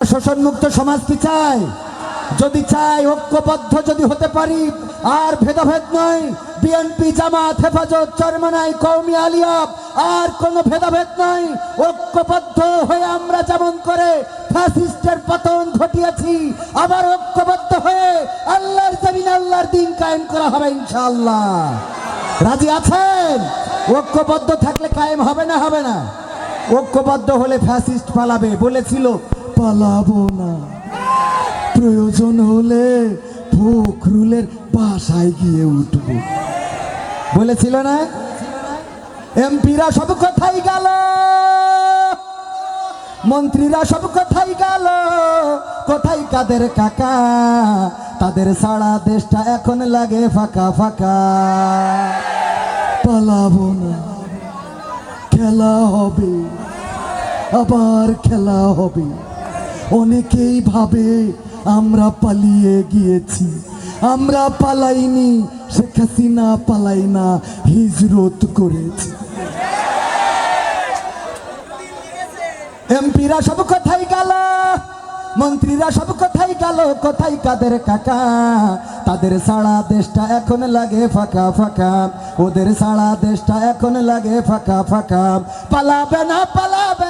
শোষণমুক্ত সমাজ কি চাই যদি চাই ঐক্যবদ্ধ যদি হতে পারি, আর ভেদাভেদ নয়। বিএনপি, জামাত, হেফাজত, চরমনাই কৌমি আলিয়াব, আর কোনো ভেদাভেদ নয়। ঐক্যবদ্ধ হয়ে আমরা যেমন করে ফ্যাসিস্টের পতন ঘটিয়েছি, আবার ঐক্যবদ্ধ হয়ে আল্লাহর জমিন, আল্লাহর দিন কায়েম করা হবে, ইনশাআল্লাহ। রাজি আছেন? ঐক্যবদ্ধ থাকলে কায়েম হবে না হবে না। ঐক্যবদ্ধ হলে ফ্যাসিস্ট পালাবে, বলেছিল পালাবো না। প্রয়োজন হলে ফখরুলের বাসায় গিয়ে উঠব। বলেছিল না? এমপিরা সব কোথায় গেল। মন্ত্রীরা সব কোথায় গেল। কোথায় কাদের কাকা? তাদের সারা দেশটা এখন লাগে ফাঁকা ফাঁকা। পালাবো না। খেলা হবে। আবার খেলা হবে। অনেকেই ভাবে আমরা পালিয়ে গিয়েছি। আমরা পালাইনি, শেখ হাসিনা পালাই না, হিজরত করেছি। এমপিরা সব কথাই গেল, মন্ত্রীরা সব কথাই গেল, কথাই কাদের কাকা? তাদের সারা দেশটা এখন লাগে ফাঁকা ফাঁকা। ওদের সারা দেশটা এখন লাগে ফাঁকা ফাঁকা। পালাবে না, পালাবে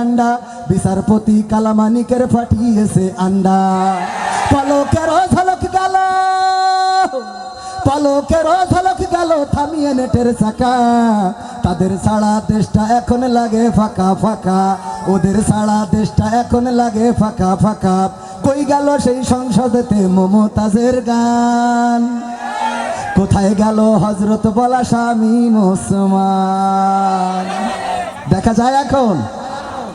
ডান্ডা বিচারপতি কালামানিকের ফাটিয়েছে আন্ডা। পলকের ঝলক গেল পলকের ঝলক গেল থামিয়ে নেটের চাকা। তাদের সারা দেশটা এখন লাগে ফাঁকা ফাঁকা, ওদের সারা দেশটা এখন লাগে ফাঁকা ফাঁকা। কই গেল সেই সংসদেতে মমতাজের গান? কোথায় গেল হজরত বলা স্বামী মুসলমান দেখা যায় এখন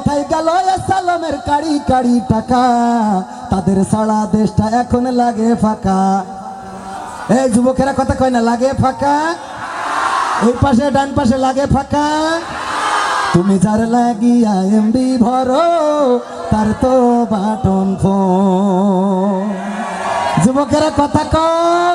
কোথায় গেল সালামের কাড়ি কাড়ি টাকা। তাদের সারা দেশটা এখন লাগে ফাঁকা। এই যুবকেরা কথা কয় না, লাগে ফাঁকা? এই পাশে, ডান পাশে লাগে ফাঁকা? তুমি যার লাগিয়া এমবি ভরো, তার তো বাটন ফোন যুবকেরা কথা কও।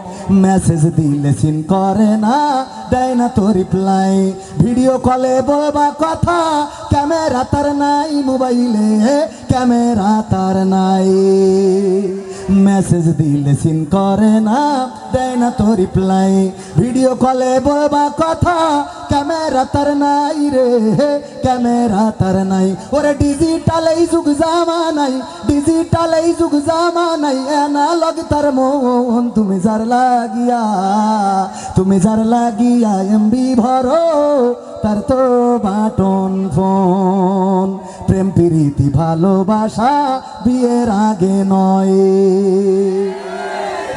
মেসেজ দিলে সিন করে না, দেয় না তো রিপ্লাই ভিডিও কলে বলবা কথা ক্যামেরা তার নাই মোবাইলে ক্যামেরা তার নাই। মেসেজ দিলে সিন করে না, দেয় না তো রিপ্লাই ভিডিও কলে বলবা কথা ক্যামেরা তার নাই রে ক্যামেরা তার নাই। ওরে ডিজিটাল এই যুগ জামা নাই ডিজিটাল এই যুগ জামা নাই অ্যানালগ তার মন তুমি যার লাগিয়া, তুমি যার লাগিয়া এমবি ভরো, তার তো বাটন ফোন। প্রেম, প্রীতি, ভালোবাসা বিয়ের আগে নয়।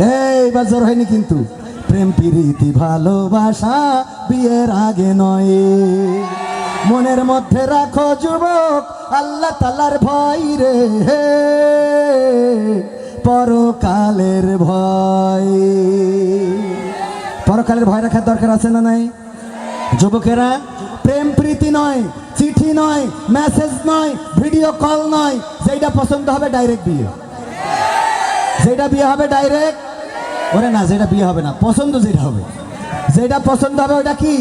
এই বাজার হয়নি কিন্তু। প্রেম, প্রীতি, ভালোবাসা বিয়ের আগে নয়। মনের মধ্যে রাখো যুবক, আল্লাহ তালার ভয় রে। পরকালের ভয়। পরকালের ভয় রাখার দরকার আছে না নাই? যুবকেরা, প্রেম, প্রীতি নয়। চিঠি নয় মেসেজ নয় ভিডিও কল নয় যেটা পছন্দ হবে ডাইরেক্ট বিয়ে। যেটা বিয়ে হবে ডাইরেক্ট ওরে না যেটা বিয়ে হবে না, পছন্দ যেটা হবে। যেটা পছন্দ হবে ওটা কি?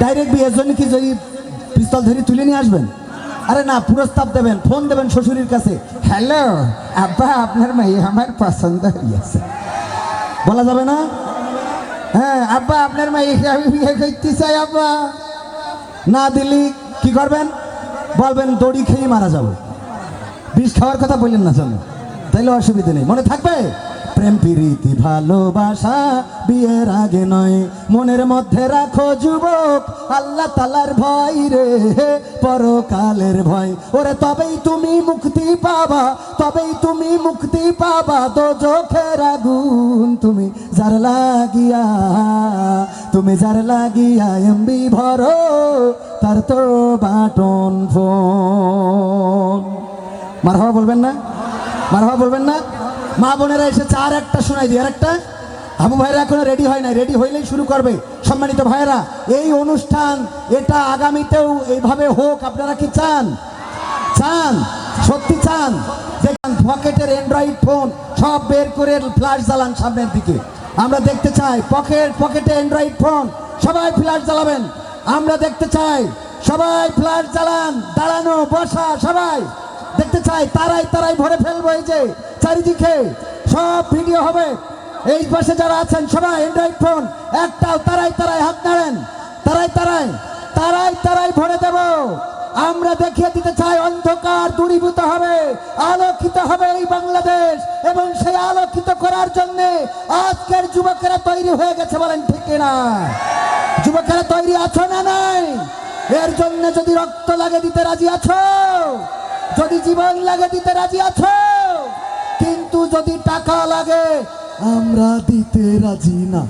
ডাইরেক্ট বিয়ের জন্য কি যদি পিস্তল ধরে তুলে নিয়ে আসবেন? আরে না, প্রস্তাব দেবেন ফোন দেবেন শ্বশুরের কাছে। হ্যালো আব্বা, আপনার মেয়ে আমার পছন্দ হইয়াছে। বলা যাবে না? হ্যাঁ আব্বা, আপনার মেয়েকে আমি বিয়ে করতে চাই, আব্বা। না দিলি কি করবেন? বলবেন, দড়ি খেয়ে মারা যাব। বিষ খাওয়ার কথা বললেন না, চলো। তাইলে অসুবিধা নেই। মনে থাকবে? প্রেম, প্রীতি, ভালোবাসা বিয়ের আগে নয়। মনের মধ্যে রাখো যুবক, আল্লাহ তালার ভয় রে। পরকালের ভয়। ওরে, তবেই তুমি মুক্তি পাবা, তবেই তুমি মুক্তি পাবা। তো চোখের আগুন তুমি যার লাগিয়া তুমি যার লাগিয়া এমবি ভরো, তার তো বাটন ফোন। মার হওয়া বলবেন না? মার হওয়া বলবেন না? মা বোনেরা এসেছে আর একটা শোনাই দিই। আর একটা আবু ভাইরা এখনও রেডি হয় না রেডি হইলেই শুরু করবে। সম্মানিত ভাইরা এই অনুষ্ঠান এটা আগামীতেও এইভাবে হোক। আপনারা কি চান? চান? সত্যি চান? দেখেন, পকেটের অ্যান্ড্রয়েড ফোন সব বের করে ফ্ল্যাশ জ্বালান সামনের দিকে। আমরা দেখতে চাই পকেট, পকেটে অ্যান্ড্রয়েড ফোন সবাই ফ্ল্যাশ জ্বালাবেন। আমরা দেখতে চাই সবাই ফ্ল্যাশ জ্বালান, দাঁড়ানো, বসা, সবাই। দেখতে চাই তারাই তারাই ভরে ফেলব এই যে চারিদিকে। সব ভিডিও হবে। এই পাশে যারা আছেন, সবাই অ্যান্ড্রয়েড ফোন একটাও তারাই তারাই হাত নাড়েন। তারাই তারাই তারাই তারাই ভরে দেব। আমরা দেখিয়ে দিতে চাই অন্ধকার দূরীভূত হবে, আলোকিত হবে এই বাংলাদেশ এবং সেই আলোকিত করার জন্য আজকের যুবকেরা তৈরি হয়ে গেছে বলেন ঠিক না যুবকেরা তৈরি আছো না নাই? এর জন্য যদি রক্ত লাগে দিতে রাজি আছো? যদি জীবন লাগে দিতে রাজি আছো? কিন্তু যদি টাকা লাগে, আমরা দিতে রাজি না।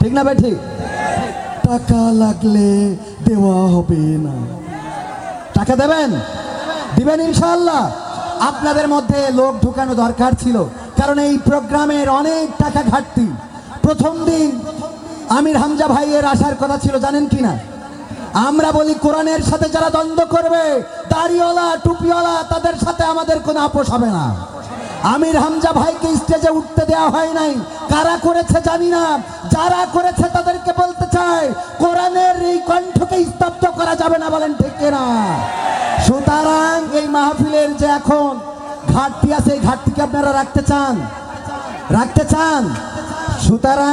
ঠিক না ভাই ঠিক টাকা লাগলে দেওয়া হবে না। টাকা দেবেন? দিবেন ইনশাল্লাহ আপনাদের মধ্যে লোক ঢুকানো দরকার ছিল, কারণ এই প্রোগ্রামের অনেক টাকা ঘাটতি। প্রথম দিন আমির হামজা ভাইয়ের আসার কথা ছিল, জানেন কি না আমরা বলি, কোরআনের সাথে যারা দ্বন্দ্ব করবে, দাড়িওয়ালা, টুপিওয়ালা, তাদের সাথে আমাদের কোনো আপোষ হবে না। আমির হামজা ভাইকে স্টেজে উঠতে দেওয়া হয় নাই। কারা করেছে জানি না। যারা করেছে তাদেরকে বলতে চাই, কোরআনের এই কণ্ঠকে স্তব্ধ করা যাবে না বলেন ঠিক না সুতরাং এই মাহফিলের যে এখন ঘাটতি আছে, এই ঘাটতিকে আপনারা রাখতে চান? রাখতে চান? সুতরাং